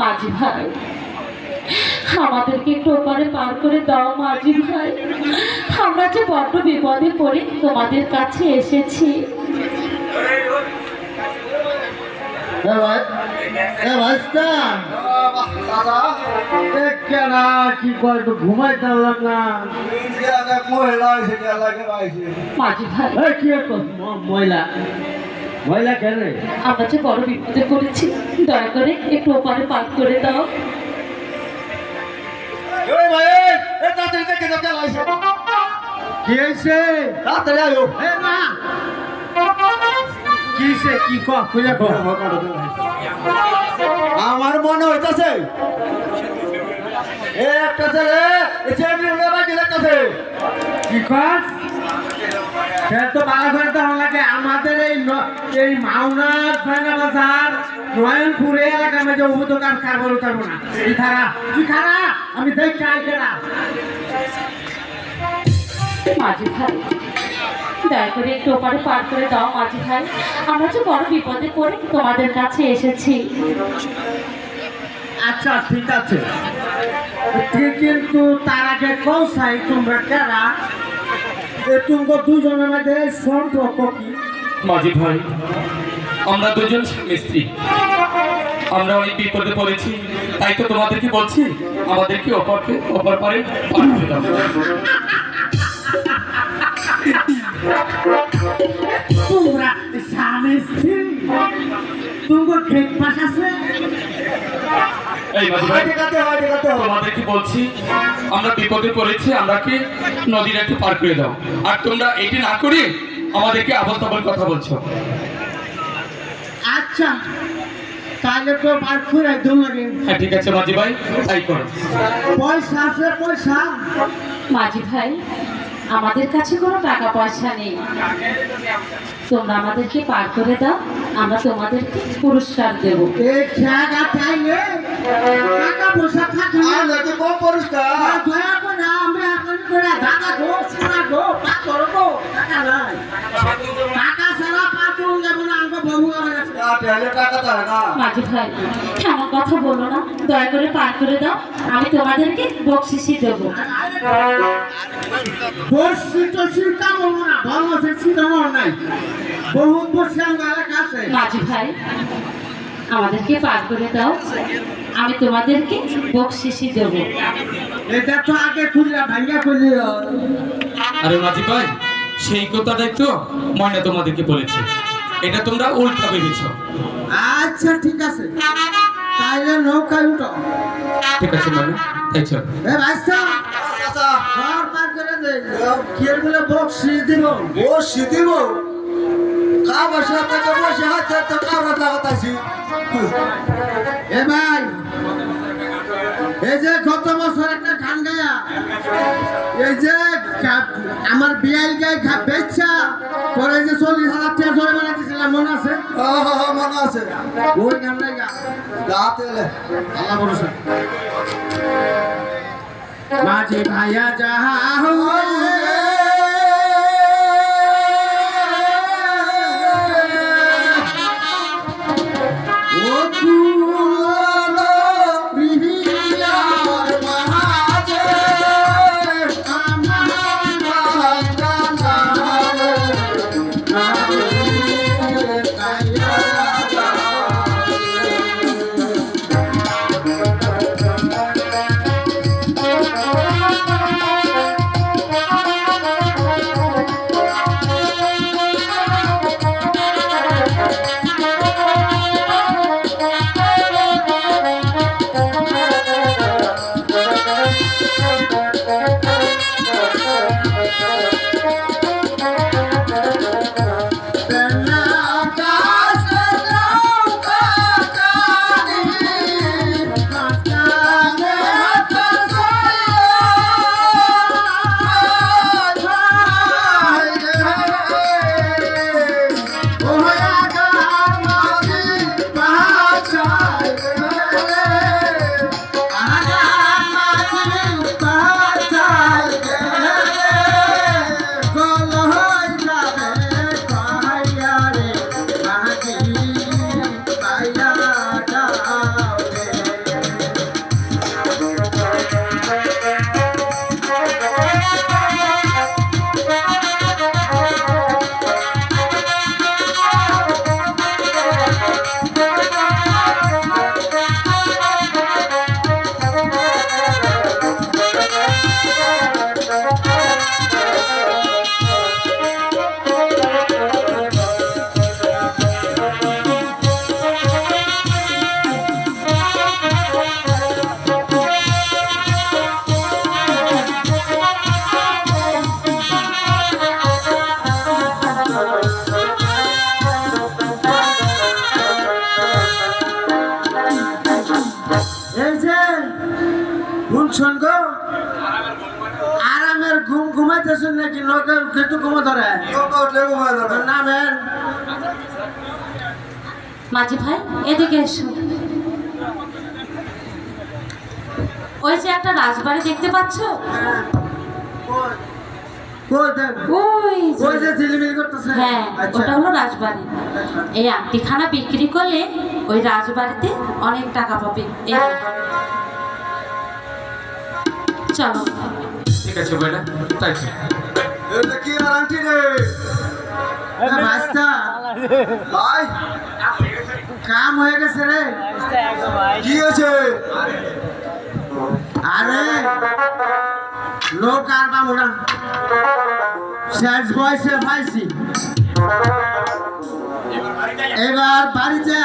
মাঝি ভাই। আমাদেরকে একটু ওপারে পার করে দাও মাঝি ভাই। আমরা যে বড্ড বিপদে পড়ে তোমাদের কাছে এসেছি। কি কয় তো ঘুমাই পারলাম না। মহিলা? এসে লাগে রে? আমরা যে বড় বিপদে পড়েছি দয়া করে একটু ওপারে পার করে দাও। এই ভাই এ তাড়াতাড়ি দেখে কি হয়েছে? তাড়াতাড়ি আয়ো। এ না কি হয়েছে? কি ক? খুলে ক আমার মনে হইতাছে এ একটা ছেলে এ ছেলে উড়ে বাইকে দেখতেছে কি সে তো ভালো করে তো লাগে। আমাদের এই এই মাওনা ছয়না বাজার নয়নপুরে এলাকার মধ্যে উপদোকান কারবার উঠাবো না। তুই খারা তুই খারা আমি দেখ চাই কেনা মাঝি ভাই দয়া করে একটু ওপারে পার করে দাও মাঝি ভাই। আমরা যে বড় বিপদে পড়ে তোমাদের কাছে এসেছি। আচ্ছা ঠিক আছে। ঠিক কিন্তু তার আগে কৌশাই তোমরা কেনা তুমি দুজনের মধ্যে সম্পর্ক কি? মাঝি ভাই আমরা দুজন স্বামী স্ত্রী আমরা অনেক বিপদে পড়েছি তাই তো তোমাদেরকে বলছি আমাদেরকে অপরকে অপর পারে তোমরা স্বামী স্ত্রী তোমার খেত পাশ আছে? তোমাদেরকে বলছি? আমরা বিপদে পড়েছি আমরাকে নদীর একটু পার করে দাও। আর তোমরা এটি না করে আমাদেরকে আবল তাবল কথা বলছো। আচ্ছা তাহলে তো বার করে একদম লাগে হ্যাঁ ঠিক আছে মাঝি ভাই তাই করো। পয়সা আছে পয়সা। মাঝি ভাই আমাদের কাছে কোনো টাকা পয়সা নেই। তোমরা আমাদেরকে পার করে দাও আমরা তোমাদেরকে পুরস্কার দেব। টাকা ছাড়া পাথর যাব না আমার টেলে টাকা দেয় না। মাঝি ভাই এমন কথা বলো না দয়া করে পার করে দাও আমি তোমাদেরকে বকশিসি দেবো। তো চিন্তা করব না ভালো আছে চিন্তা করব নাই। বহুত বসে আমার কাছে মাঝি ভাই আমাদেরকে পার করে দাও আমি তোমাদেরকে বকশিসি দেবো। এটা তো আগে খুললা ভাঙ্গা খুললি। আরে মাঝি ভাই সেই কথাটাই তো ময়না তোমাদেরকে বলেছে। এটা তোমরা উল্টা ভেবেছো। আচ্ছা ঠিক আছে। তাইলে নৌকায় উঠো। ঠিক আছে ময়না তাই চল। এ চাচা ঘর পার করে দে। বলে বকশিস দিব। ও শীতিব কা বসে থেকে বসে হাতে কামড় লাগাতাছি এ ভাই। এই যে গত বছর একটা গান গায়া। এই যে আমার বিয়াই গায়ে খা বেচা পরে যে চল্লিশ হাজার টাকা মানে দিয়েছিলাম মনে আছে? মনে আছে। ওই গান গা রাত এলে আল্লাহ ভরসা মাঝি ভাইয়া যাহা ও কি নৌকা? কিন্তু কমে ধরে। নামেন মাঝি ভাই এদিকে এসো। ওই যে একটা রাজবাড়ি দেখতে পাচ্ছ? কই দেখ ওই যে- ওই যে ঝিলিমিলি করতেছে। হ্যাঁ আচ্ছা। ওটা হলো রাজবাড়ি। এই আংটিখানা বিক্রি করলে ওই রাজবাড়িতে অনেক টাকা পাবে। চলো। ঠিক আছে ম্যাডাম তাই। এটা কি আর আন্টি রে মাস্টার ভাই কাম হয়ে গেছে রে। কি আছে আরে লোক আর পাবো না। শেষ বয়সে পাইছি। এবার বাড়িতে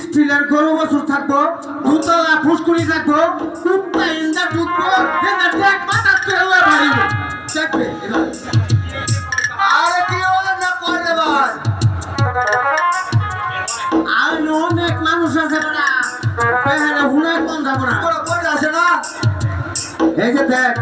স্টিলের গরু বছর থাকব দুতলা ফুসকুড়ি থাকব কুত্তা ইন্দা ঢুকবো এটা দেখ মাথা তুলে বাড়িব দেখবে আরে কি হলো না কইলে ভাই? আর অনেক মানুষ আছে যাব না। বড় বড় আছে না? এই যে দেখ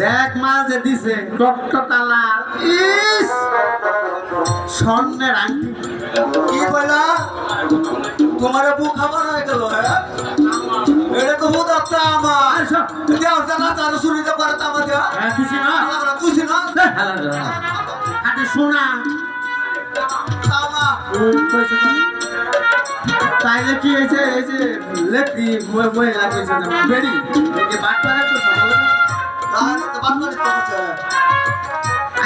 দেখ মা যে দিছে টকটকালা ইস! স্বর্ণের আংটি কি কইলা তোমার বুক খাবার হয়ে গেল হ্যাঁ? এটা তো বুধ একটা আমার। আর সব দেও জানা তার শুরুতে করে তো আমাদের। হ্যাঁ, খুশি না? তুই না? আমা উম, কইছে তাইলে কি হয়েছে এই যে লেখি মহিলা কইছে না? বেরি যে বাট তো সকালে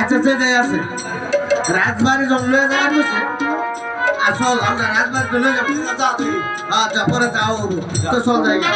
আচ্ছা সেটাই আছে। রাজবাড়ি জঙ্গলে যাওয়ার কইছে আসল আমরা রাজবাড়ি চলে যাব। পরে যাও। তো চল জায়গা